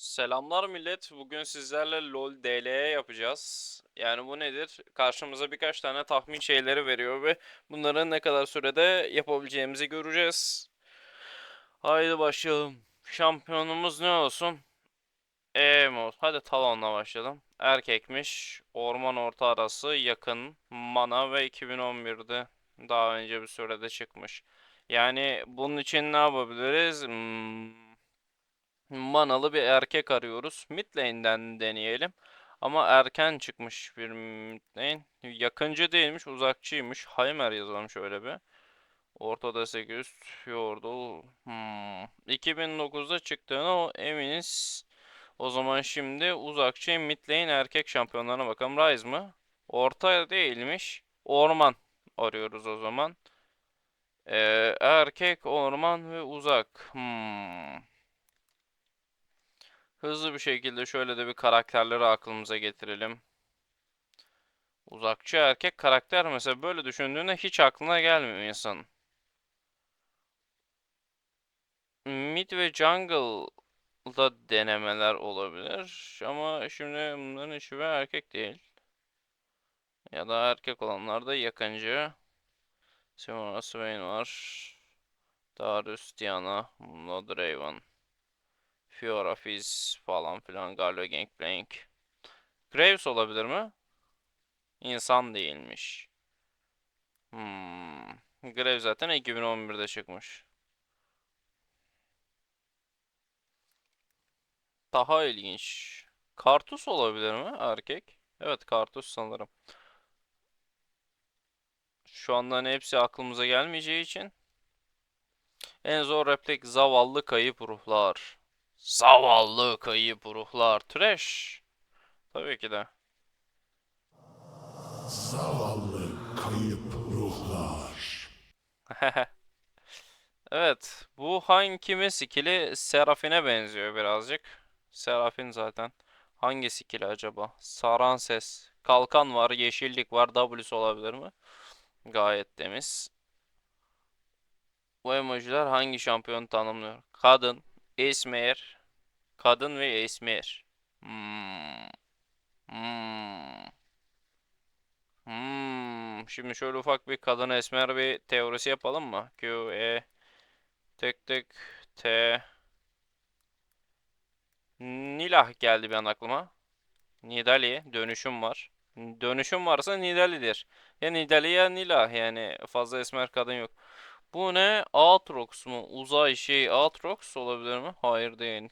Selamlar millet. Bugün sizlerle LoL DL'ye yapacağız. Yani bu nedir? Karşımıza birkaç tane tahmin şeyleri veriyor ve bunları ne kadar sürede yapabileceğimizi göreceğiz. Haydi başlayalım. Şampiyonumuz ne olsun? Emo. Hadi Talon'la başlayalım. Erkekmiş. Orman orta arası yakın. Mana ve 2011'de daha önce bir sürede çıkmış. Yani bunun için ne yapabiliriz? Hmm, Manalı bir erkek arıyoruz. Mid deneyelim. Ama erken çıkmış bir mid. Yakıncı değilmiş, uzakçıymış. Heimer yazalım şöyle bir. Ortada 800 Yordle. Hmm. 2009'da çıktığına o eminiz. O zaman şimdi uzakçı mid erkek şampiyonlarına bakalım. Ryze mı? Orta değilmiş. Orman arıyoruz o zaman. Ee, erkek, orman ve uzak. Hmm. Hızlı bir şekilde şöyle de bir karakterleri aklımıza getirelim. Uzakçı erkek karakter mesela böyle düşündüğünde hiç aklına gelmiyor insanın. Mid ve jungle'da denemeler olabilir. Ama şimdi bunların işi ve erkek değil. Ya da erkek olanlar da yakıncı. Simona Swain var. Darius, Diana, Blood Raven. Fiora, Fizz falan filan. Galio, Gangplank. Graves olabilir mi? İnsan değilmiş. Hmm. Graves zaten 2011'de çıkmış. Daha ilginç. Kartus olabilir mi erkek? Evet Kartus sanırım. Şu anda hani hepsi aklımıza gelmeyeceği için. En zor replik zavallı kayıp ruhlar. Zavallı kayıp ruhlar. Trash. Tabii ki de. Zavallı kayıp ruhlar. Evet. Bu hangi skill'i Seraphine benziyor birazcık. Serafin zaten. Hangi skill'i acaba? Saran ses. Kalkan var. Yeşillik var. W'su olabilir mi? Gayet temiz. Bu emojiler hangi şampiyon tanımlıyor? Kadın, esmer, kadın ve esmer. Hmm. Hmm. Hmm. Şimdi şöyle ufak bir kadın esmer bir teorisi yapalım mı? Q, E, tık tık, T. Nilah geldi bir an aklıma. Nidali, dönüşüm var. Dönüşüm varsa Nidali'dir. Ya Nidali ya Nilah yani fazla esmer kadın yok. Bu ne? Aatrox mu? Uzay şey Aatrox olabilir mi? Hayır değil.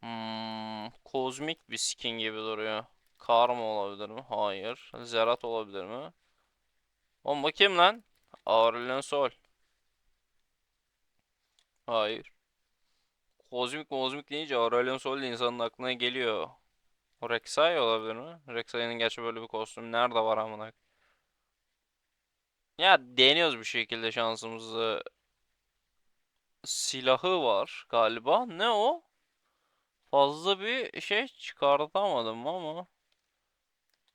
Hmm, kozmik bir skin gibi duruyor. Karma olabilir mi? Hayır. Zerat olabilir mi? Oğlum kim lan? Aurelion Sol. Hayır. Kozmik kozmik deyince Aurelion Sol de insanın aklına geliyor. Rek'Sai olabilir mi? Rek'Sai'nin gerçi böyle bir kostüm nerede var amına? Ya deniyoruz bir şekilde şansımızı. Silahı var galiba. Ne o? Fazla bir şey çıkartamadım ama.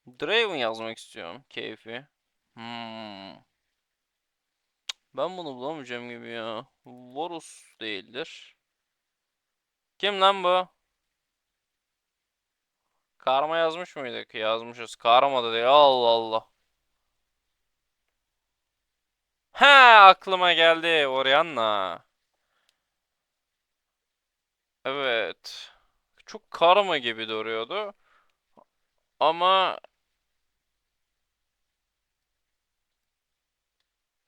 Draven yazmak istiyorum. Keyfi. Hmm. Ben bunu bulamayacağım gibi ya. Varus değildir. Kim lan bu? Karma yazmış mıydık? Yazmışız. Karma da değil. Allah Allah. He aklıma geldi. Orianna. Evet. Çok karma gibi duruyordu. Ama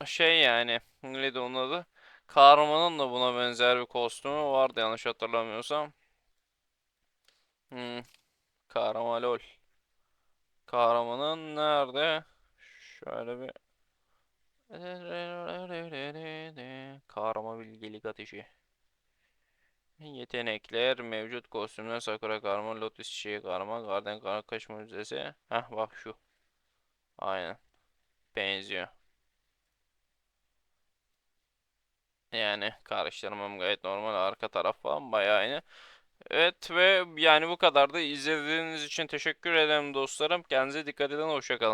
şey yani neydi onun adı? Karma'nın da buna benzer bir kostümü vardı yanlış hatırlamıyorsam. Hmm. Karma lol. Kahramanın nerede? Şöyle bir Karma bilgelik ateşi. Yetenekler mevcut kostümler Sakura karma, Lotus çiçeği karma, Garden karma, kaş mucizesi. Heh bak şu. Aynen. Benziyor. Yani karıştırmam gayet normal. Arka taraf falan bayağı aynı. Evet ve yani bu kadar da izlediğiniz için teşekkür ederim dostlarım. Kendinize dikkat edin. Hoşçakalın.